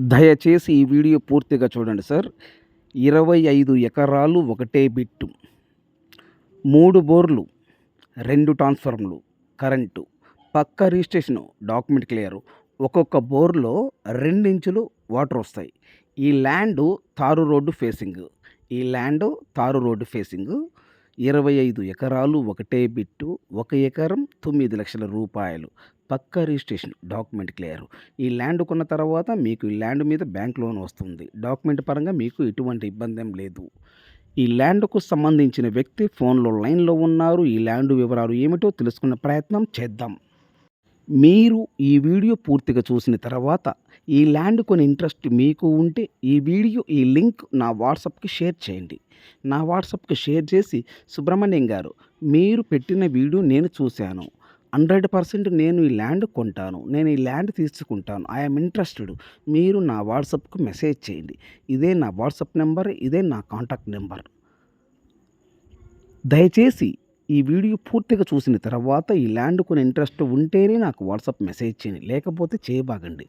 దయచేసి ఈ వీడియో పూర్తిగా చూడండి సార్. ఇరవై ఐదు ఎకరాలు ఒకటే బిట్టు. మూడు బోర్లు రెండు ట్రాన్స్ఫార్మర్లు కరెంటు. పక్క రిజిస్ట్రేషన్ డాక్యుమెంట్ క్లియర్. ఒక్కొక్క బోర్లో రెండించులు వాటర్ వస్తాయి. ఈ ల్యాండ్ తారు రోడ్డు ఫేసింగ్. ఈ ల్యాండ్ తారు రోడ్డు ఫేసింగ్. ఇరవై ఐదు ఎకరాలు ఒకటే బిట్టు. ఒక ఎకరం తొమ్మిది లక్షల రూపాయలు. పక్క రిజిస్ట్రేషన్ డాక్యుమెంట్ క్లియర్. ఈ ల్యాండ్ కొన్న తర్వాత మీకు ఈ ల్యాండ్ మీద బ్యాంక్ లోన్ వస్తుంది. డాక్యుమెంట్ పరంగా మీకు ఎటువంటి ఇబ్బంది లేదు. ఈ ల్యాండ్కు సంబంధించిన వ్యక్తి ఫోన్లో లైన్లో ఉన్నారు. ఈ ల్యాండ్ వివరాలు ఏమిటో తెలుసుకునే ప్రయత్నం చేద్దాం. మీరు ఈ వీడియో పూర్తిగా చూసిన తర్వాత ఈ ల్యాండ్ కొని ఇంట్రెస్ట్ మీకు ఉంటే ఈ వీడియో ఈ లింక్ నా వాట్సాప్కి షేర్ చేయండి. నా వాట్సాప్కి షేర్ చేసి సుబ్రహ్మణ్యం గారు మీరు పెట్టిన వీడియో నేను చూశాను. హండ్రెడ్ పర్సెంట్ నేను ఈ ల్యాండ్ కొంటాను. నేను ఈ ల్యాండ్ తీసుకుంటాను. I'm interested. మీరు నా వాట్సాప్కు మెసేజ్ చేయండి. ఇదే నా వాట్సాప్ నెంబర్ ఇదే నా కాంటాక్ట్ నెంబర్. దయచేసి ఈ వీడియో పూర్తిగా చూసిన తర్వాత ఈ ల్యాండ్ కొని ఇంట్రెస్ట్ ఉంటేనే నాకు వాట్సాప్ మెసేజ్ చేయండి. లేకపోతే చేయబాగండి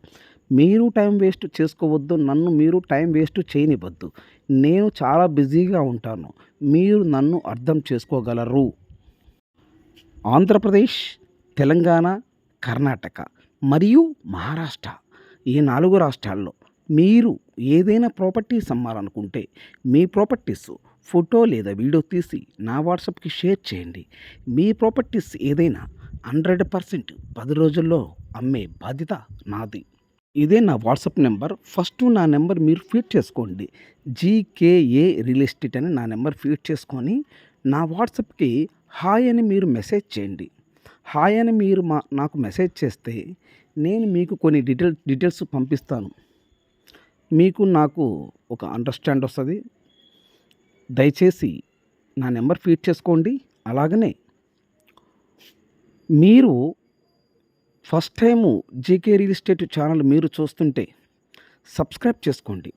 మీరు టైం వేస్ట్ చేసుకోవద్దు. నన్ను మీరు టైం వేస్ట్ చేయనివ్వద్దు. నేను చాలా బిజీగా ఉంటాను. మీరు నన్ను అర్థం చేసుకోగలరు. ఆంధ్రప్రదేశ్ తెలంగాణ కర్ణాటక మరియు మహారాష్ట్ర ఈ నాలుగు రాష్ట్రాల్లో మీరు ఏదైనా ప్రాపర్టీస్ అమ్మాలనుకుంటే మీ ప్రాపర్టీస్ ఫోటో లేదా వీడియో తీసి నా వాట్సాప్కి షేర్ చేయండి. మీ ప్రాపర్టీస్ ఏదైనా హండ్రెడ్ పర్సెంట్ పది రోజుల్లో అమ్మే బాధ్యత నాది. ఇదే నా వాట్సాప్ నెంబర్. ఫస్ట్ నా నెంబర్ మీరు ఫీడ్ చేసుకోండి. G K A real estate అని నా నెంబర్ ఫీడ్ చేసుకొని నా వాట్సాప్కి హాయ్ అని మీరు మెసేజ్ చేయండి. హాయ్ అని మీరు మా నాకు మెసేజ్ చేస్తే నేను మీకు కొన్ని డీటెయిల్ డీటెయిల్స్ పంపిస్తాను. మీకు నాకు ఒక అండర్స్టాండ్ వస్తుంది. దయచేసి నా నెంబర్ ఫీడ్ చేసుకోండి. అలాగనే మీరు first time GK real estate channel మీరు చూస్తుంటే సబ్స్క్రైబ్ చేసుకోండి.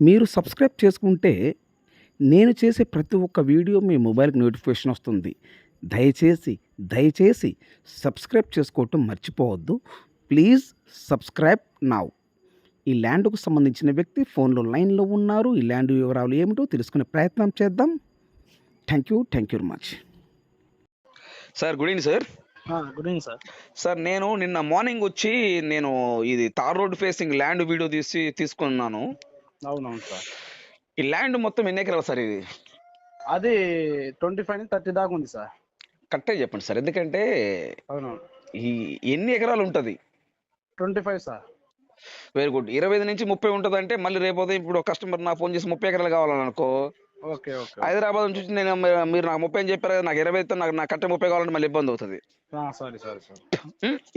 మీరు సబ్స్క్రైబ్ చేసుకుంటే నేను చేసే ప్రతి ఒక్క వీడియో మీ మొబైల్కి నోటిఫికేషన్ వస్తుంది. దయచేసి దయచేసి సబ్స్క్రైబ్ చేసుకోవటం మర్చిపోవద్దు. ప్లీజ్ సబ్స్క్రైబ్ నావ్ ఈ ల్యాండ్కు సంబంధించిన వ్యక్తి ఫోన్లో లైన్లో ఉన్నారు. ఈ ల్యాండ్ వివరాలు ఏమిటో తెలుసుకునే ప్రయత్నం చేద్దాం. Thank you thank you very much. Sir good evening sir. Good evening sir. Sir నేను నిన్న మార్నింగ్ వచ్చి నేను ఇది tar road facing land video తీసి తీసుకున్నాను. అవునవును సార్. ఈ ల్యాండ్ మొత్తం ఎన్ని ఎకరాలు సార్ ఇది? అది ట్వంటీ ఫైవ్ నుంచి థర్టీ దాకా ఉంది సార్. కరెక్టే చెప్పండి సార్. ఎందుకంటే ఈ ఎన్ని ఎకరాలు ఉంటుంది? Twenty five sir. Very good. ఇరవై ఐదు నుంచి ముప్పై ఉంటుంది అంటే మళ్ళీ రేపు ఇప్పుడు కస్టమర్ నాకు ఫోన్ చేసి ముప్పై ఎకరాలు కావాలని అనుకో ఓకే ఓకే. హైదరాబాద్ నుంచి వచ్చి నేను మీరు నాకు ముప్పై అని చెప్పారు కదా, నాకు ఇరవై అయితే నాకు నాకు కట్టే ముప్పై కావాలంటే మళ్ళీ ఇబ్బంది అవుతుంది. Sorry sorry sir?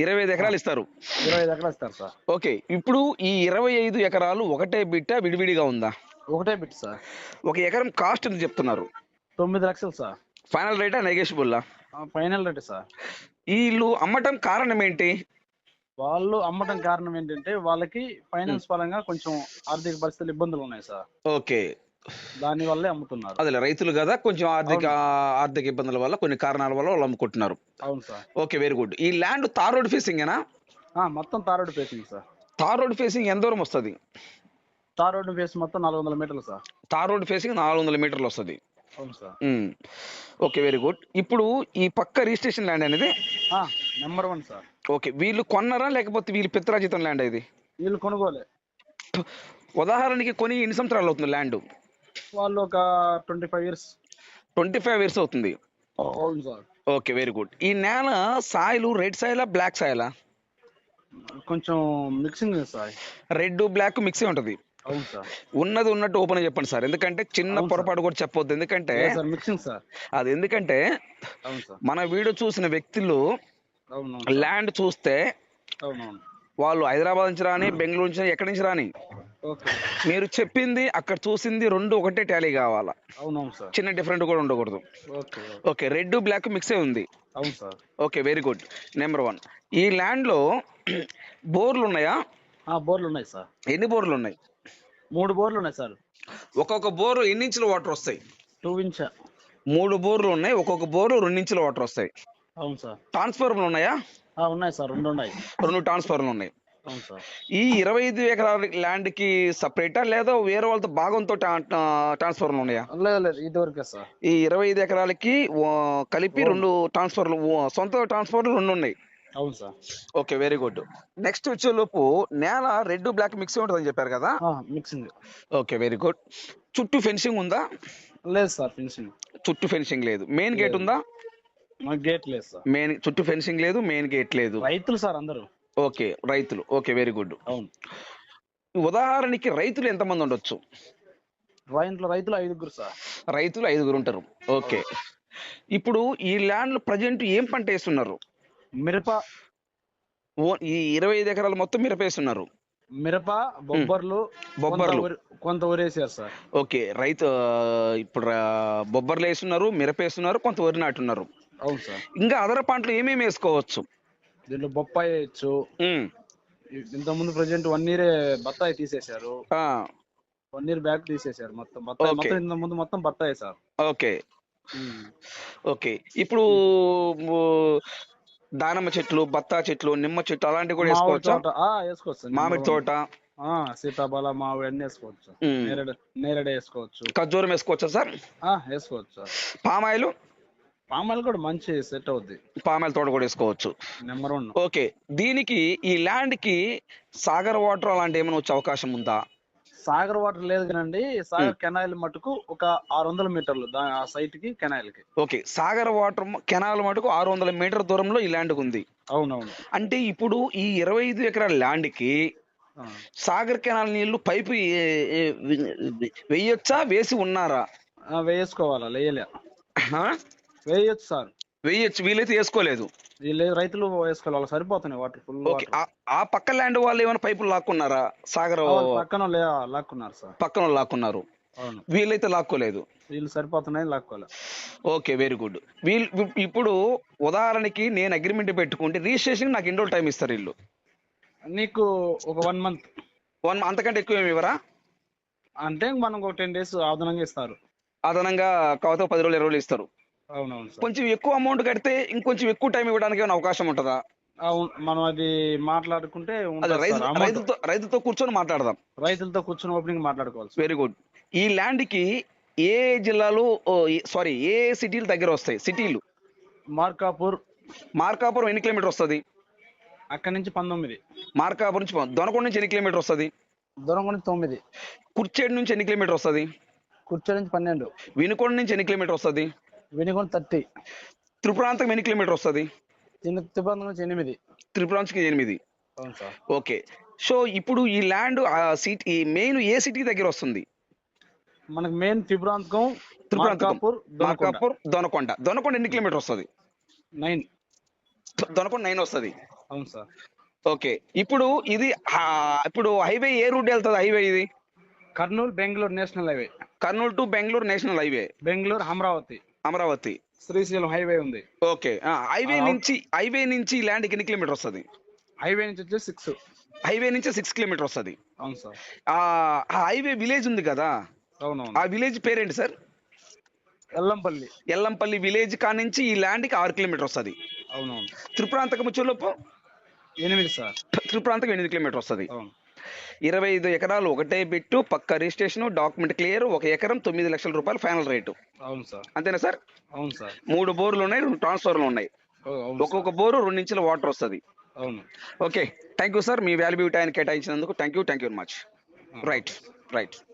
ఇరవై ఐదు ఎకరాలు ఇస్తారు. ఇరవై ఐదు ఎకరాలు ఇస్తారు సార్. ఓకే. ఇప్పుడు ఈ ఇరవై ఐదు ఎకరాలు ఒకటే బిట్ట విడివిడిగా ఉందా? ఒకటే బిట్ సార్. ఒక ఎకరం కాస్ట్ ఎంత చెప్తున్నారు? తొమ్మిది లక్షలు సార్. ఫైనల్ రేటా నెగోషియబుల్లా ఫైనల్ రేట్ సార్. వీళ్ళు అమ్మటం కారణం ఏంటి? వాళ్ళు అమ్మటం కారణం ఏంటంటే వాళ్ళకి ఫైనాన్స్ పరంగా కొంచెం ఆర్థిక పరిస్థితులు ఇబ్బందులు ఉన్నాయి సార్. ఓకే. దాని వల్లే అమ్ముతున్నారు. అదే రైతులు కదా కొంచెం ఆర్థిక ఆర్థిక ఇబ్బందుల వల్ల కొన్ని కారణాల వల్ల వాళ్ళు అమ్ముకుంటున్నారు. అవును సార్. Okay very good. ఈ ల్యాండ్ తార్ రోడ్ ఫేసింగ్ ఏనా? ఆ, మొత్తం tar road facing sir. Tar road facing ఎంత దూరం వస్తుంది? తార్ రోడ్డు ఫేస్ మొత్తం నాలుగు వందల మీటర్లు సార్. తార్ రోడ్ ఫేసింగ్ నాలుగు వందల మీటర్లు వస్తుంది. Okay very good. ఇప్పుడు ఈ పక్క రిజిస్ట్రేషన్ ల్యాండ్ అనేది? Number one sir. ఓకే వీళ్ళు కొన్నారా లేకపోతే వీళ్ళు పిత్రాజితం ల్యాండ్ ఇది? వీళ్ళు కొనుగోలే. ఉదాహరణకి కొని ఎన్ని సంవత్సరాలు అవుతుంది ల్యాండ్? వాళ్ళు ఒక twenty five years. Twenty five years అవుతుంది. అవును సార్. Okay very good. ఈ నేల సాయిలు రెడ్ సాయిలా బ్లాక్ సాయిలా? కొంచెం మిక్సింగ్ సార్ రెడ్ బ్లాక్ మిక్సీ ఉంటది. ఉన్నది ఉన్నట్టు ఓపెన్ చెప్పండి సార్. ఎందుకంటే చిన్న. పొరపాటు కూడా చెప్పొద్దు. ఎందుకంటే సార్ మిక్సింగ్ సార్. అది ఎందుకంటే మన వీడియో చూసిన వ్యక్తులు ల్యాండ్ చూస్తే వాళ్ళు హైదరాబాద్ నుంచి రాని బెంగళూరు నుంచి ఎక్కడి నుంచి రాని. మీరు చెప్పింది అక్కడ చూసింది రెండు ఒకటే టాలీ కావాలా. చిన్న డిఫరెంట్ కూడా ఉండకూడదు. ఓకే. రెడ్ బ్లాక్ మిక్సే ఉంది. అవును sir. Okay very good. Number one. ఈ ల్యాండ్లో బోర్లు ఉన్నాయా? బోర్లు ఉన్నాయి సార్. ఎన్ని బోర్లు ఉన్నాయి? మూడు బోర్లు ఉన్నాయి సార్. ఒక్కొక్క బోరు ఎన్ని ఇంచుల వాటర్ వస్తాయి? Two inch. మూడు బోర్లు ఉన్నాయి ఒక్కొక్క బోరు రెండు ఇంచుల వాటర్ వస్తాయి. అవును సార్. ట్రాన్స్ఫార్మర్లు ఉన్నాయా? ఆ ఉన్నాయి సార్ రెండు ఉన్నాయి. రెండు ట్రాన్స్ఫార్మర్లు ఉన్నాయి. అవును సార్. ఈ ఇరవై ఐదు ఎకరాల ల్యాండ్కి సపరేటా లేదా వేరే వాళ్ళతో భాగంతో ట్రాన్స్ఫర్లు ఉన్నాయా? లేదు లేదు ఇది వరకే సార్. ఈ ఇరవై ఐదు ఎకరాలకి ఓ, కలిపి రెండు ట్రాన్స్ఫర్లు ఓ, సొంత ట్రాన్స్ఫర్లు రెండు ఉన్నాయి. అవును sir. Okay very good. Next వచ్చేలోపు నేల రెడ్ బ్లాక్ మిక్స్ ఉంటుందని చెప్పారు కదా? మిక్సింగ్. Okay very good. చుట్టూ ఫెన్సింగ్ ఉందా? లేదు సార్ ఫినిషింగ్ చుట్టూ ఫెన్సింగ్ లేదు. మెయిన్ గేట్ ఉందా? గేట్ లేదు సార్. మెయిన్ చుట్టూ ఫెన్సింగ్ లేదు మెయిన్ గేట్ లేదు. రైతులు సార్ అందరూ. ఓకే రైతులు. Okay very good. అవును. ఉదాహరణకి రైతులు ఎంతమంది ఉండొచ్చు? రైతులు రైతులు ఐదుగురు సార్. రైతులు ఐదుగురు ఉంటారు. ఓకే. ఇప్పుడు ఈ ల్యాండ్ ప్రజెంట్ ఏం పంట వేస్తున్నారు? మిరప ఈ ఇరవై ఐదు ఎకరాలు మొత్తం మిరప వేస్తున్నారు మిరప బొబ్బర్లు బొబ్బర్లు. కొంత ఊరేసారు సార్. ఓకే రైతు ఇప్పుడు బొబ్బర్లు వేస్తున్నారు మిరప వేస్తున్నారు కొంత వరి నాటున్నారు. అవును సార్. ఇంకా అదర పంటలు ఏమేమి వేసుకోవచ్చు? దీంట్లో బొప్పాయి వేయచ్చు. ఉమ్, ఇంత ముందు ప్రజెంట్ వన్ ఇయర్ బత్తాయి తీసేశారు. ఆ, వన్ ఇయర్ బ్యాక్ తీసేశారు మొత్తం. బత్తాయి. మొత్తం ఇంత ముందు మొత్తం బత్తాయి సార్. ఓకే. ఓకే. ఇప్పుడు దానిమ్మ చెట్లు బత్తా చెట్లు నిమ్మ చెట్లు అలాంటివి కూడా వేసుకోవచ్చా. మామిడి తోట. సీతాఫల మామిడి అన్ని వేసుకోవచ్చు. నేరేడు నేరేడు వేసుకోవచ్చు. ఖర్జూరం వేసుకోవచ్చా సార్? ఆ, వేసుకోవచ్చు సార్. పామాయిల్? పామాయిల్ కూడా మంచి సెట్ అవుద్ది. పామాయిల్ తోట కూడా వేసుకోవచ్చు. Number one. ఓకే. దీనికి ఈ ల్యాండ్కి సాగర్ వాటర్ అలాంటి ఏమైనా వచ్చే అవకాశం ఉందా? సాగర్ వాటర్ లేదు కానండి సాగర్ కెనాల్ మటుకు ఒక ఆరు వందల మీటర్లు ఆ సైట్కి కెనాల్కి ఓకే సాగర్ వాటర్ కెనాల్ మటుకు ఆరు వందల మీటర్ దూరంలో ఈ ల్యాండ్ ఉంది. అవునవును. అంటే ఇప్పుడు ఈ ఇరవై ఐదు ఎకరాల ల్యాండ్కి. సాగర్ కెనాల్ నీళ్ళు పైపు వెయ్యొచ్చా వేసి ఉన్నారా? వేసుకోవాలా? లేయలే? వేయొచ్చు సార్. వెయ్యొచ్చు వీలైతే వేసుకోలేదు. రైతులు వేసుకోవాలి సరిపోతున్నాయి వాటర్ ఫుల్ ఓకే ఆ- పక్క ల్యాండ్ వాళ్ళు ఏమైనా పైపులు లాక్కున్నారా? సాగర్ పక్కన లాక్కున్నారు సార్. పక్కన లాక్కున్నారు. వీళ్ళైతే లాక్కోలేదు. వీళ్ళు సరిపోతున్నాయి లాక్కోవాలి ఓకే వెరీ గుడ్. వీళ్ళు ఇప్- ఇప్పుడు ఉదాహరణకి నేను అగ్రిమెంట్ పెట్టుకుంటే రిజిస్ట్రేషన్ నాకు ఎన్ని టైం ఇస్తారు వీళ్ళు? నీకు ఒక వన్ మంత్. వన్ అంతకంటే ఎక్కువ ఏమి ఇవ్వరా? అంటే మనకు ఒక టెన్ డేస్ అదనంగా ఇస్తారు. అదనంగా కాకపోతే పది రోజులు ఇరవై రోజులు ఇస్తారు. కొంచెం ఎక్కువ అమౌంట్ కడితే ఇంకొంచెం ఎక్కువ టైం ఇవ్వడానికి ఏమైనా అవకాశం ఉంటుందా? అవును మనం అది మాట్లాడుకుంటే రైతుతో రైతుతో కూర్చొని మాట్లాడదాం. రైతులతో కూర్చొని ఓపెనింగ్ మాట్లాడుకోవాలి. వెరీ గుడ్ ఈ ల్యాండ్కి ఏ జిల్లాలు సారీ ఏ సిటీలు దగ్గర వస్తాయి? సిటీలు. మార్కాపూర్. మార్కాపురం ఎన్ని కిలోమీటర్ వస్తుంది? అక్కడి నుంచి పంతొమ్మిది. మార్కాపురం నుంచి దొనకొండ నుంచి ఎన్ని కిలోమీటర్ వస్తుంది? దూరంగా నుంచి తొమ్మిది. కుర్చేడు నుంచి ఎన్ని కిలోమీటర్ వస్తుంది? కుర్చీ నుంచి పన్నెండు. వినుకొండ నుంచి ఎన్ని కిలోమీటర్ వస్తుంది? వినిగొండ థర్టీ. త్రిపురాంతం ఎన్ని కిలోమీటర్ వస్తుంది? తిబ్బంది నుంచి ఎనిమిది. త్రిపురాంత్కి ఎనిమిది. అవును సార్. ఓకే. సో ఇప్పుడు ఈ ల్యాండ్ సిటీ ఈ మెయిన్ ఏ సిటీ దగ్గర వస్తుంది? మనకు మెయిన్ త్రిపురాంతకం త్రిపురాంతకం మార్కాపూర్ దొనకొండ. దొనకొండ. ఎన్ని కిలోమీటర్ వస్తుంది? నైన్. దొనకొండ నైన్ వస్తుంది? అవును సార్. ఓకే. ఇప్పుడు ఇది ఇప్పుడు హైవే ఏ రూట్ వెళ్తుంది హైవే ఇది? Kurnool Bengaluru national highway. Kurnool to Bengaluru national highway. Bengaluru Amaravati. Amaravati. Srisailam highway ఉంది. ఓకే. హైవే నుంచి హైవే నుంచి ల్యాండ్కి ఎన్ని కిలోమీటర్ వస్తుంది? హైవే నుంచి వచ్చి సిక్స్. హైవే నుంచి సిక్స్ కిలోమీటర్ వస్తుంది. అవును సార్. ఆ హైవే విలేజ్ ఉంది కదా? అవునవును. ఆ విలేజ్ పేరేంటి సార్? ఎల్లంపల్లి. ఎల్లంపల్లి విలేజ్ కా నుంచి ఈ ల్యాండ్కి ఆరు కిలోమీటర్ వస్తుంది. అవునవును. త్రిపురాంతకం వచ్చేలోపు ఎనిమిది సార్. త్రిపురాంతకం ఎనిమిది కిలోమీటర్ వస్తుంది. అవును. ఇరవై ఐదు ఎకరాలు ఒకటే బిట్టు పక్క రిజిస్ట్రేషన్ డాక్యుమెంట్ క్లియర్ ఒక ఎకరం తొమ్మిది లక్షల రూపాయలు ఫైనల్ రేటు. అవును సార్. అంతేనా సార్? అవును సార్. మూడు బోర్లు ఉన్నాయి రెండు ట్రాన్స్ఫర్లు ఉన్నాయి. ఒక్కొక్క బోరు రెండు ఇంచుల వాటర్ వస్తుంది. అవును. Okay thank you sir. Me value time కేటాయించినందుకు thank you thank you very much. Right right.